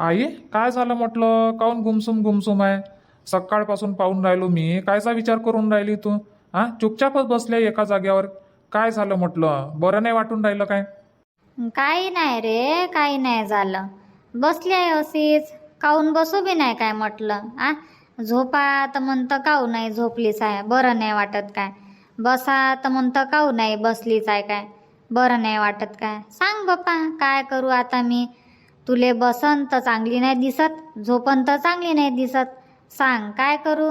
आई काय झालं म्हटलं? काऊन गुमसुम गुमसुम आहे? सकाळपासून पाहून राहिलो मी. कायचा विचार करून राहिली तू? हा? चुपचापच बसले एका जाग्यावर काय झालं म्हटलं? बरं नाही वाटून राहिलं काय? काही नाही रे काही नाही झालं. बसली आहे अशीच काऊन बसू बी नाही काय म्हटलं? आ झोपा तर म्हणतं काऊ नाही झोपलीच आहे. बरं नाही वाटत काय? बसा तर म्हणतं काऊ नाही बसलीच आहे काय? बरं नाही वाटत काय? सांग बाप्पा काय करू आता मी? तुले बसन तर चांगली नाही दिसत झोपन तर चांगली नाही दिसत. सांग काय करू?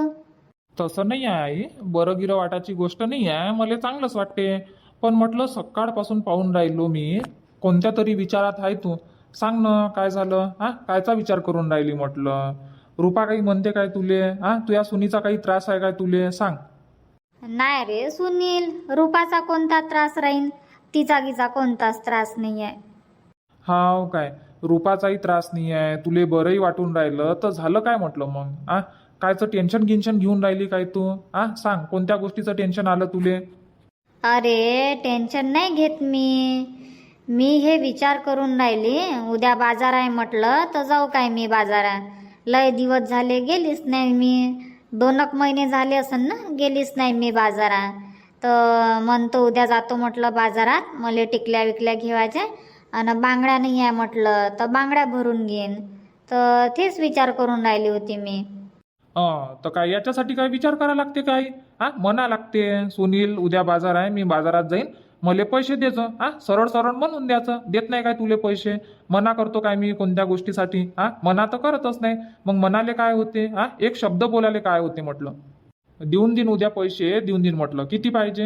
तसं नाही आहे आई. बरं गिरं वाटाची गोष्ट नाही आहे. मला चांगलंच वाटते. पण म्हटलं सकाळपासून पाहून राहिलो मी. कोणत्या तरी विचारात आहे तू? सांग ना काय झालं? हा? कायचा विचार करून राहिली म्हटलं? रुपा काही म्हणते काय तुले? हा? तुझ्या सुनीचा काही त्रास आहे काय तुले? सांग. नाही रे सुनील रूपाचा कोणता त्रास राहीन? तिचा गिचा कोणताच त्रास नाही आहे हाव काय? रुपाचाही त्रास नाही आहे तुले बरंही वाटून राहिलं तर झालं काय म्हटलं मग? आ? कायचं टेन्शन गिन्शन घेऊन राहिली काय तू? आ? सांग कोणत्या गोष्टीचं टेन्शन आलं तुले? अरे टेन्शन नाही घेत मी. मी हे विचार करून राहिली उद्या बाजार आहे म्हटलं तर जाऊ काय मी बाजारात लय दिवस झाले गेलीच नाही मी. दोन एक महिने झाले असन ना गेलीच नाही मी बाजारात तर म्हणतो उद्या जातो म्हटलं बाजारात मला टिकल्या विकल्या घेवायच्या. आणि बांगड्या नाही आहे म्हटलं तर बांगड्या भरून घेईन. तर तेच विचार करून राहिली होती मी. अं, तर काय याच्यासाठी काय विचार करा लागते काय? हा म्हणा लागते सुनील उद्या बाजार आहे मी बाजारात जाईन मले पैसे द्यायचं हा सरळ सरळ म्हणून द्यायचं. देत नाही काय तुले पैसे? मना करतो काय मी कोणत्या गोष्टीसाठी? हा मना तर करतच नाही. मग मनाले काय होते? हा एक शब्द बोलायला काय होते म्हटलं? देऊन देईन उद्या पैसे देऊन देईन म्हटलं. किती पाहिजे?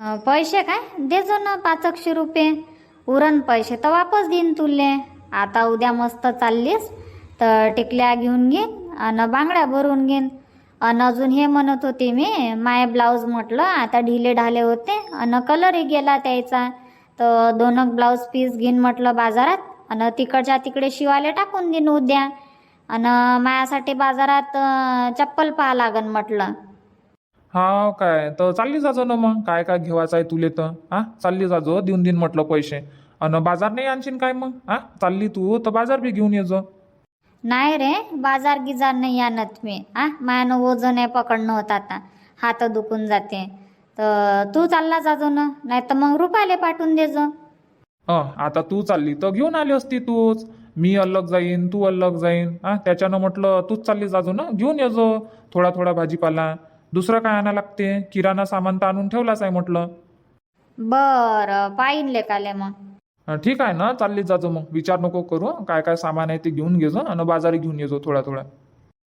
अं, पैसे काय? देजो ना पाच एकशे रुपये. उरण पैसे तर वापस देईन तुले. आता उद्या मस्त चाललीस तर टिकल्या घेऊन घेईन आणि बांगड्या भरून घेईन आणि अजून हे म्हणत होते मी माय ब्लाऊज म्हटलं आता ढिले ढाले होते आणि कलरही गेला त्याचा. तर दोन ब्लाऊज पीस घेईन म्हटलं बाजारात आणि तिकडच्या तिकडे शिवाले टाकून देईन उद्या. आणि मायासाठी बाजारात चप्पल पाहा लागन म्हटलं. हा काय? तर चालली जाजो ना मग. काय काय घेवायचं आहे तुले तर. हा? चालली जाजो देऊन देईन म्हटलं पैसे. अन बाजार नाही आणशीन काय मग? हा? चालली तू तर बाजार बी घेऊन येजो नाही रे बाजार गिजार नाही आणत मी. आ मायानं वजन आहे पकडणं होत आता. हात दुखून जाते. तर तू चालला जाजो ना नाही तर मग रुपाले पाठवून देजो अं, आता तू चालली तर घेऊन आली असती तूच. मी अलग जाईन तू अलग जाईन. हा? त्याच्यानं म्हटलं तूच चालली जाजो ना घेऊन येजो थोडा थोडा भाजीपाला. दुसरं काय आणा लागते? किराणा सामान तर आणून ठेवलाच आहे म्हटलं. बरं पाहिन लेकाले मग. अं, ठीक आहे ना चालली जाजो मग. विचार नको करू. काय काय सामान आहे ते घेऊन घेजो आणि बाजारी घेऊन येजो थोडा थोडा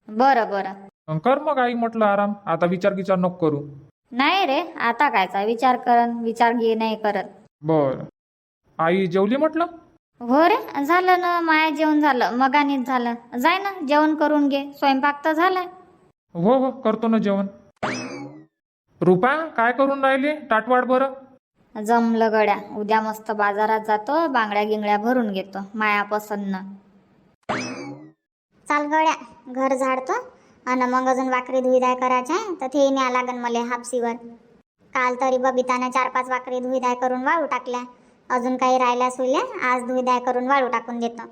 बरं बरं. अं, कर मग आई म्हटलं आराम. आता विचार विचार नको करू. नाही रे आता कायचा विचार करन. विचार घे नाही करत. बर. आई जेवली म्हटलं? हो रे झालं ना. माया जेवण झालं मगानीच झालं. जाय ना जेवण करून घे. स्वयंपाक तर झालाय. हो हो करतो ना जेवण. रुपा काय करून राहिली? टाटवाड बरं. जमलं गड्या. उद्या मस्त बाजारात जातो बांगड्या गिंगड्या भरून घेतो. माया पसंत चाल गड्या घर झाडतो. आणि मग अजून वाकरी धुईदाय करायच्या तर ते न्या लागन मला हापसीवर. काल तरी बबितानं चार पाच वाकरी धुईदाय करून वाळू टाकल्या. अजून काही राहिल्या सुल्या आज धुईदाय करून वाळू टाकून देतो.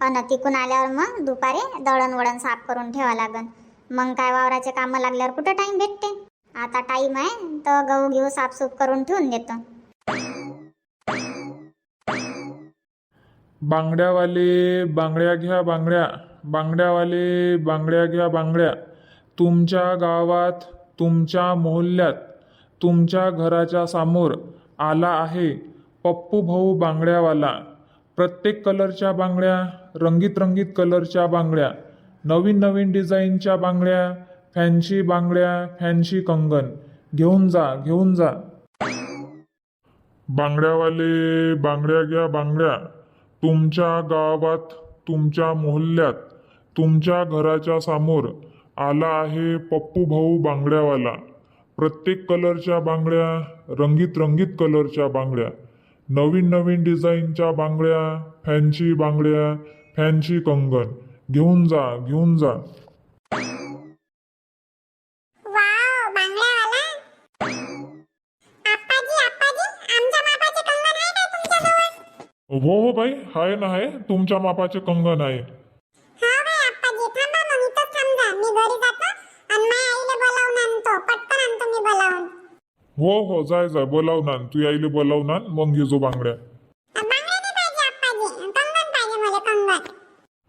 अन तिकून आल्यावर मग दुपारी दळण वळण साफ करून ठेवा लागन. मग काय वावराचे कामं लागल्यावर कुठं टाईम भेटते? आता टाइम आहे तर गहू घेऊ साफसूफ करून ठेवून देतो. बांगड्यावाले बांगड्या घ्या बांगड्या बांगड्यावाले बांगड्या घ्या बांगड्या तुमच्या गावात तुमच्या मोहल्ल्यात तुमच्या घराच्या समोर आला आहे पप्पू भाऊ बांगड्यावाला. प्रत्येक कलरच्या बांगड्या रंगीत रंगीत कलरच्या बांगड्या नवीन नवीन डिझाईनच्या बांगड्या फॅन्सी बांगड्या फॅन्सी कंगन. घेऊन जा घेऊन जा. बांगड्यावाले बांगड्या घ्या बांगड्या. तुमच्या गावात तुमच्या मोहल्ल्यात तुमच्या घराच्या समोर आला आहे पप्पू भाऊ बांगड्यावाला. प्रत्येक कलरच्या बांगड्या रंगीत रंगीत कलरच्या बांगड्या. नवीन नवीन डिझाईनच्या बांगड्या फॅन्सी बांगड्या फॅन्सी कंगन. घेऊन जा घेऊन जा. बाई हाय ना हाय तुमच्या मापाचे कंगन आहे हो हो जाय जाय बोलाव ना तू आईले बोलाव ना मग येजो बांगड्या.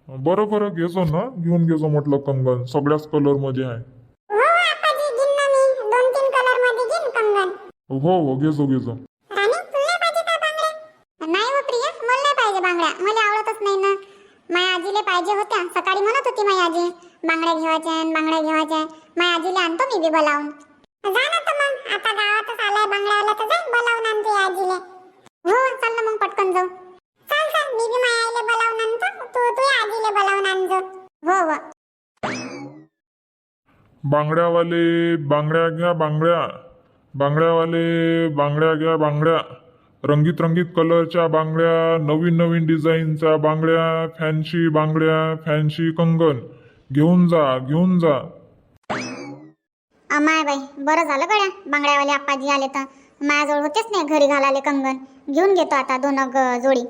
बरोबर घेजो ना. घेऊन घेजो म्हटलं कंगन सगळ्याच कलरमध्ये आहे. हो हो, हो, हो घेजो घेजो. आवडतच नाही ना. माझ्या आजीले पाहिजे होत्या. सकाळी म्हणत होती माझी आजी बांगड्या घेवायच्या बांगड्या घेवायच्या माझ्या आजीला आणतो मी बी बोलावून. जा ना तर मग. आता गावातच आलाय बांगड्यावाला तर जाईन बोलावून आणतो या आजीले. हो चल ना मग पटकन जाऊ. चल चल. मी बी माझ्या आईला बोलावून आणतो. तू तू या आजीले बोलावून आणजो. हो हो. बांगड्यावाले बांगड्या घ्या बांगड्या. बांगड्यावाले बांगड्या घ्या बांगड्या. रंगीत रंगीत कलरच्या बांगड्या नवीन नवीन डिझाईनच्या बांगड्या फॅन्सी बांगड्या फॅन्सी कंगन. घेऊन जा घेऊन जा. अमाय बाई बरं झालं गड्या. बांगड्यावाले आप्पाजी आले तर. माझ्याजवळ होतेच नाही घरी घालाले कंगन. घेऊन घेतो आता दोन ग- जोडी.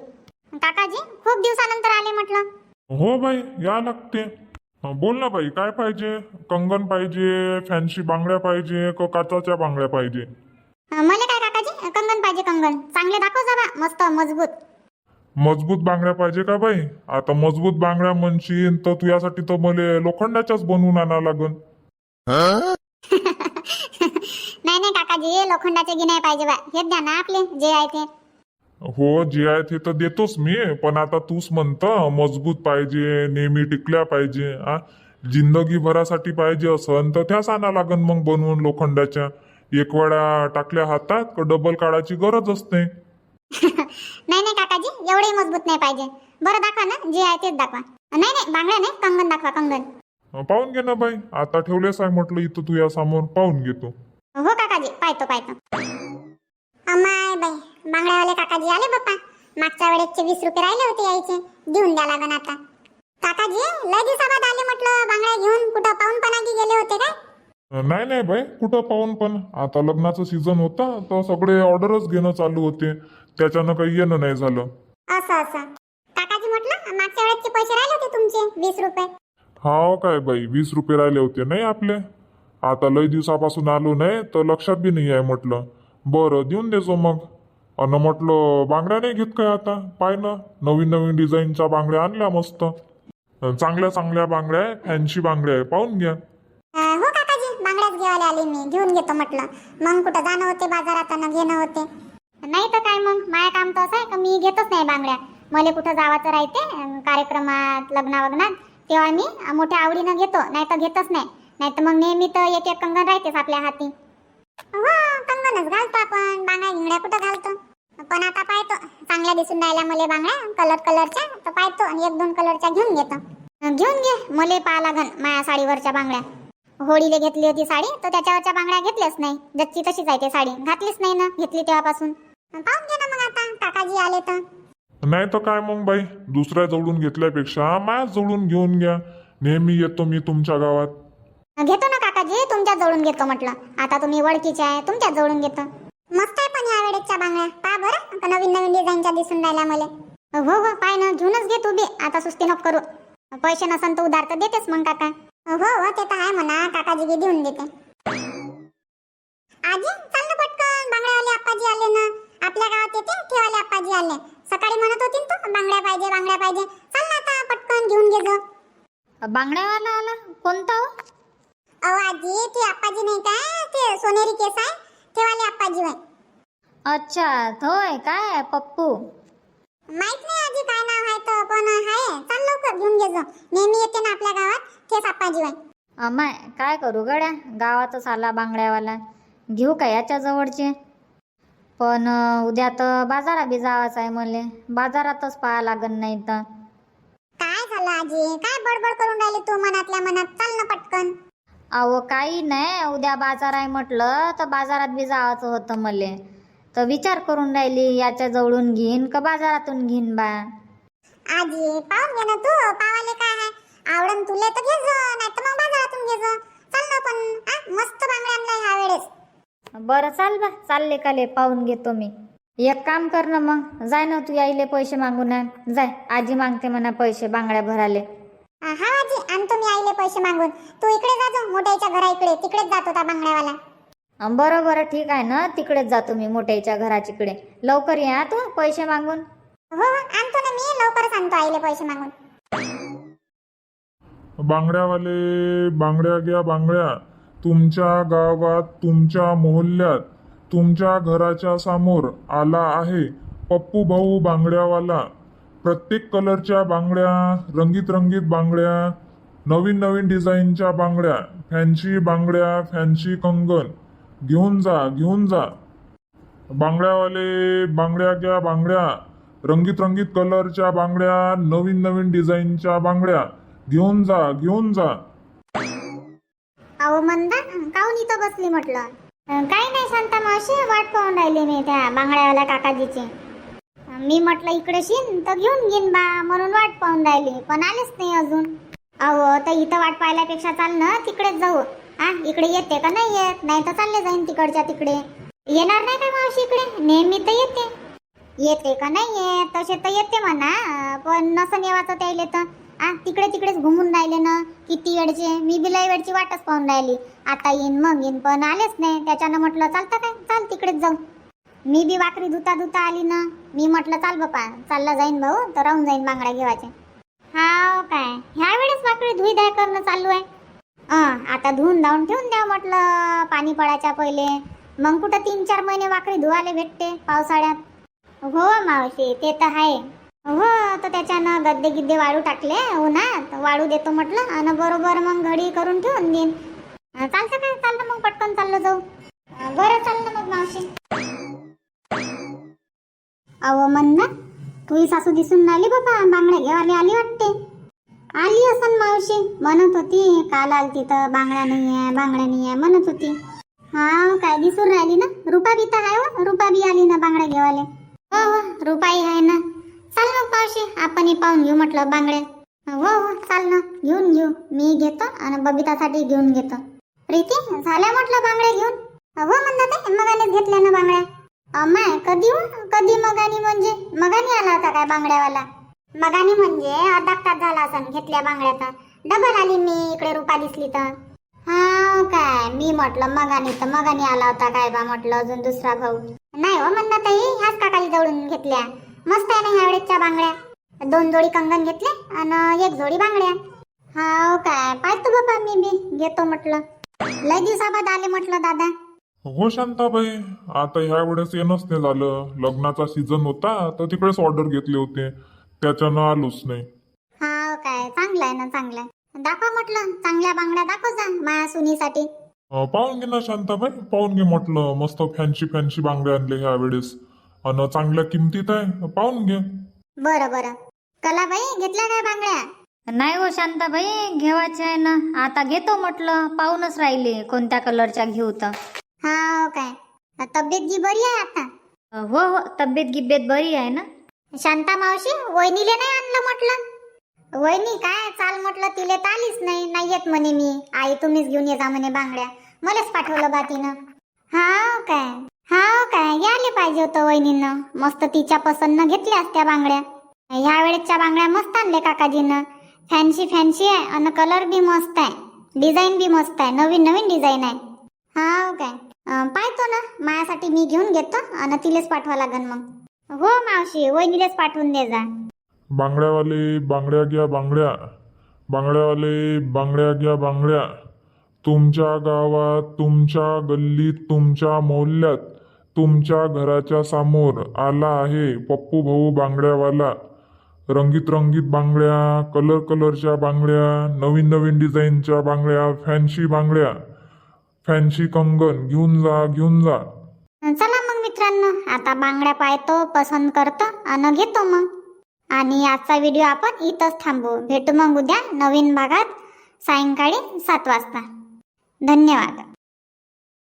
काकाजी खूप दिवसानंतर आले म्हटलं. हो बाई या लागते. बोल ना बाई काय पाहिजे? कंगन पाहिजे फॅन्सी बांगड्या पाहिजे का काचाच्या बांगड्या पाहिजे? मला काय कंगन पाहिजे कंगन. चांगले दाखव जा बा मस्त मजबूत. मजबूत बांगड्या पाहिजे का बाई? आता मजबूत बांगड्या म्हणशील तर तू यासाठी तर मला लोखंडाच्याच बनवून आणावं लागन. नाही नाही काकाजी लोखंडाचे गी नाही पाहिजे बा. हेच द्या ना आपले जे आहे ते. हो जे आहे ते तर देतोच मी पण आता तूच म्हणत मजबूत पाहिजे नेहमी टिकल्या पाहिजे आ? जिंदगी भरासाठी पाहिजे असं तर त्याच आणा लागन मग बनवून लोखंडाच्या. एक वेळा टाकल्या हातात का डबल काढायची गरजच नाही नाही नाही काकाजी एवढे मजबूत नाही पाहिजे. बरं दाखवा ना जे आहे तेच दाखवा. नाही नाही बांगड्या नाही कंगन दाखवा कंगन. अं, पाहून घे ना बाई. आता ठेवलेस आहे म्हटलं इथं तू या समोर पाहून घेतो हो काकाजी पाहतो पाहतो. अमाय बाई बांगड्यावाले काकाजी आले बाप्पा. मागच्या वेळेसचे वीस रुपये राहिले होते यायचे. देऊन द्या लागन आता. काकाजी लय दिवसाबाद आले म्हटलं बांगड्या घेऊन कुठं पाहून पणागी गेले होते काय अं, नाही नाही बाई कुठं पाहून पण. आता लग्नाचं सीझन होता तर सगळे ऑर्डरच घेणं चालू होते. त्याच्यानं काही येणं नाही झालं. असं असं. काकाजी म्हटलं मागच्या वेळेसचे पैसे राहिले होते तुमचे वीस रुपये. हाव काय बाई वीस रुपये राहिले होते नाही आपले? आता लय दिवसापासून आलो नाही तर लक्षात बी नाही आहे म्हटलं. बरं देऊन देजो मग. अन म्हटलं बांगड्या नाही घेत काय आता? पाय ना नवीन नवीन डिझाईनच्या बांगड्या आणल्या मस्त. चांगल्या चांगल्या बांगड्या आहे फॅन्सी बांगड्या आहे पाहून घ्या. आले आले मी घेऊन घेतो म्हटलं. मग कुठं जाणं होते बाजारात आणि घेणं होते. नाही तर काय मग? माझं काम तर असं आहे का? मी घेतच नाही बांगड्या. मला कुठं जावाचं राहते कार्यक्रमात लग्ना वग्नात तेव्हा मी मोठ्या आवडीनं घेतो नाही तर घेतच नाही. नाही तर मग नेहमी तर एक एक कंगन राहतेच आपल्या हाती. हो कंगनच घालतो आपण बांगड्या गिंगड्या कुठं घालतो? पण आता पाहतो चांगल्या दिसून राहिल्या मला बांगड्या कलर कलरच्या तर पाहतो आणि एक दोन कलरच्या घेऊन घेतो. घेऊन घे मले पाहा लागन माझ्या साडीवरच्या बांगड्या. होळीला घेतली होती साडी तर त्याच्यावरच्या बांगड्या घेतल्याच नाही. जच्ची तशीच आहे ते साडी. घातलीच नाही ना घेतली तेव्हापासून. पाहून घे ना मग आता काकाजी आले तर. नाही तर काय मग बाई? दुसऱ्या जवळून घेतल्यापेक्षा माझ्याच जवळून घेऊन घ्या. नेहमी येतो मी तुमच्या गावात. घेतो ना काकाजी तुमच्या जवळून घेतो म्हटलं. आता तुम्ही ओळखीचे आहे तुमच्याच जवळून घेतो. मस्त आहे पण या वेळेसच्या बांगड्या. पहा बरं का नवीन नवीन डिझाईनच्या दिसून राहिल्या मला. हो हो पाय ना घेऊनच घे तू बी आता सुस्ती नको करू. पैसे नसन तर उधार तर देतेस मग काका. हो हो ते तर आहे म्हणा. काकाजी बी देऊन देते. आजी चल ना पटकन. बांगड्यावाले आप्पाजी आले ना. आपल्या गावात येते. ठेवाले आप्पाजी आले. सकाळी म्हणत होती ना तू बांगड्या पाहिजे बांगड्या पाहिजे. चल ना आता पटकन घेऊन घे बांगड्यावाला आला? कोणता हो? अहो आजी ते आप्पाजी नाही काय ते सोनेरी केस आहे. ठेवाले आप्पाजी होय अच्छा होय काय? पप्पू. माहीत नाही आजी काय नाव आहे तर पण आहे. चल लवकर घेऊन घे जो. नेहमी येते ना आपल्या गावात तेच आप्पाजी अमाय काय करू गड्या? गावातच आला बांगड्यावाला. घेऊ का याच्या जवळचे? पण अं, उद्या तर बाजारा बी जावाच आहे मले बाजारातच पाहा लागन नाही तर. काय झालं आजी? काय बडबड करून राहिली तू मनातल्या मनात? चल ना पटकन. अहो काही नाही. उद्या बाजार आहे म्हटलं तर बाजारात बी जावाचं होतं मले तर विचार करून राहिली याच्या जवळून घेईन का बाजारातून घेईन बा? आजी पाहून घे ना तू पावाले काय आहे? आवडन तुले तर घे जो नाही तर मग बाजारातून घे जो चल ना पण आ, मस्त बांगड्या आणलाय ह्या वेळेस. बरं चाल बा चालले काले पाहून घेतो मी. एक काम कर ना मग जाय ना तू यायले पैसे मागून आण. जाय आजी मागते म्हणा पैसे बांगड्या भराले. हा हा आजी आणतो मी आईले पैसे मागून. तू इकडे जा जो मोठ्याच्या घरा इकडे तिकडेच जात होता बांगड्यावाला. बरं बरं ठीक आहे ना तिकडेच जातो मी मोठ्याच्या घराच्याकडे लवकर या तू पैसे मागून. हो आणतो ना मी. लवकरच आणतो आईले पैसे मागून. बांगड्यावाले बांगड्या घ्या बांगड्या. तुमच्या गावात तुमच्या मोहल्ल्यात तुमच्या घराच्या समोर आला आहे पप्पू भाऊ बांगड्यावाला. प्रत्येक कलरच्या बांगड्या रंगीत रंगीत बांगड्या नवीन नवीन डिझाईनच्या बांगड्या फॅन्सी बांगड्या फॅन्सी कंगन. घेऊन जा घेऊन जा. बांगड्यावाले बांगड्या घ्या बांगड्या. रंगीत रंगीत कलरच्या बांगड्या नवीन नवीन डिझाईनच्या बांगड्या. घेऊन जा घेऊन जा. अहो मंदा काऊन इथं बसली म्हटलं? अं, काही नाही शांता मावशी वाट पाहून राहिली मी त्या बांगड्यावाल्या काकाजीची. अं, मी म्हटलं इकडे शिन तर घेऊन घेईन बा म्हणून वाट पाहून राहिली. पण आलेच नाही अजून. अहो तर इथं वाट पाहिल्यापेक्षा चाल ना तिकडेच जाऊ. हा इकडे येते का? नाही येत. नाही तर चालले जाईन तिकडच्या तिकडे. येणार नाही का मावशी इकडे? नेहमी तर येते. येते का? नाही येत तसे तर येते म्हणा. पण नसं नेवाचं त्याले तर. आ तिकडे तिकडेच घुमून राहिले ना. किती वेळचे मी बी लय वेळची वाटच पाहून राहिली. आता येईन मग येईन पण आलेच नाही. त्याच्यानं म्हटलं चालतं काय? चाल तिकडेच जाऊ मी बी वाकरी धुता धुता आली ना. मी म्हटलं चाल बापा चालला जाईन भाऊ तर राहून जाईन बांगड्या घेवायचे हाव काय? ह्या वेळेस वाकरी धुई धाय करणं चालू आहे. आता धुवून धावून ठेवून द्या म्हटलं पाणी पडायच्या पहिले. मग कुठं तीन चार महिने वाकरी धुवायला भेटते पावसाळ्यात. हो मावशी ते तर आहे. हो तर त्याच्यानं गद्दे गिद्दे वाळू टाकले उन्हात. वाळू देतो म्हटलं आणि बरोबर मग घडी करून ठेवून देईन. चालतं काय चाललं मग पटकन चाललं जाऊ. बरं चाललं मग मावशी. अहो म्हणना तुझी सासू दिसून आली बाबा बांगड्या घेवाली आली वाटते. आली असन मावशी म्हणत होती काल आली तिथं बांगड्या नाही आहे बांगड्या नाही आहे म्हणत होती. हा काय दिसून राहिली ना? रुपा बी तर आहे हो रुपा बी आली ना बांगड्या घेवाले. हो हो रुपाई आहे ना. चाल मग पावशी आपण पाहून घेऊ म्हटलं बांगड्या. हो हो चाल ना. घेऊन घेऊ. मी घेतो आणि बबितासाठी घेऊन घेतो. प्रीती झाल्या म्हटलं बांगड्या घेऊन? हो म्हणतात ते मगानेच घेतल्या ना बांगड्या. अमाय कधी हो? कधी मगानी म्हणजे? मगानी आला होता काय बांगड्यावाला? मगानी म्हणजे अर्धा तास झाला असं घेतल्या बांगड्या तर. डबल आली मी इकडे रुपा दिसली तर. हा काय मी म्हटलं मगानी तर मगानी आला होता काय बा म्हटलं अजून दुसरा भाऊ. नाही हो म्हणतात ताई ह्याच काकाली जवळून घेतल्या. मस्त आहे ना ह्यावेळेसच्या बांगड्या. दोन जोडी कंगन घेतले आणि एक जोडी बांगड्या. हा काय पाहतो बाबा मी बी घेतो म्हटलं. लय दिवसाबाद आले म्हटलं दादा. हो शांताबाई आता ह्या वेळेस येणंच नाही झालं. लग्नाचा सीझन होता तर तिकडेच ऑर्डर घेतले होते. त्याच्यानं आलोच नाही. हा काय चांगलं आहे ना चांगलं आहे. दाखवा म्हटलं चांगल्या बांगड्या दाखव जा माया सुनीसाठी. पाहून घे ना शांताबाई पाहून घे म्हटलं मस्त फॅन्सी फॅन्सी बांगड्या आणले ह्या वेळेस आणि चांगल्या किमतीत आहे पाहून घे बरं बरं. कलाबाई घेतल्या काय बांगड्या? नाही हो शांताबाई घेवायचे आहे ना. आता घेतो म्हटलं पाहूनच राहिले कोणत्या कलरच्या घेऊ तर. हा काय. तब्येत जी बरी आहे आता? हो हो तब्येत गिब्येत बरी आहे ना. शांता मावशी वहिनीले नाही आणलं म्हटलं? वहिनी काय चाल म्हटलं? तिले तर आलीच नाही. नाही येत म्हणे मी. आई तुम्हीच घेऊन येजा म्हणे बांगड्या. मलाच पाठवलं बा तिनं. हा काय? हा काय? यायला पाहिजे होतं वहिनीनं. मस्त तिच्या पसंतनं घेतल्या असत्या बांगड्या. ह्या वेळेसच्या बांगड्या मस्त आणले काकाजीनं. फॅन्सी फॅन्सी आहे आणि कलर बी मस्त आहे. डिझाईन बी मस्त आहे. नवीन नवीन डिझाईन आहे. हा काय? पाहतो ना. माझ्यासाठी मी घेऊन घेतो आणि तिलेच पाठवा लागन मग. हो मावशी वहिनीलेच पाठवून दे जा. बांगड्यावाले बांगड्या घ्या बांगड्या. बांगड्यावाले बांगड्या घ्या बांगड्या. तुमच्या गावात तुमच्या गल्लीत तुमच्या मोहल्ल्यात तुमच्या घराच्या समोर आला आहे पप्पू भाऊ बांगड्यावाला. रंगीत रंगीत बांगड्या कलर कलरच्या बांगड्या नवीन नवीन डिझाईनच्या बांगड्या फॅन्सी बांगड्या. फॅन्सी कंगन घेऊन जा घेऊन जा. चला मग मित्रांनो आता बांगड्या पाहतो पसंत करतो आणि घेतो मग. आणि आजचा व्हिडिओ आपण इथंच थांबू. भेटू मग उद्या नवीन भागात. सायंकाळी सात वाजता. धन्यवाद.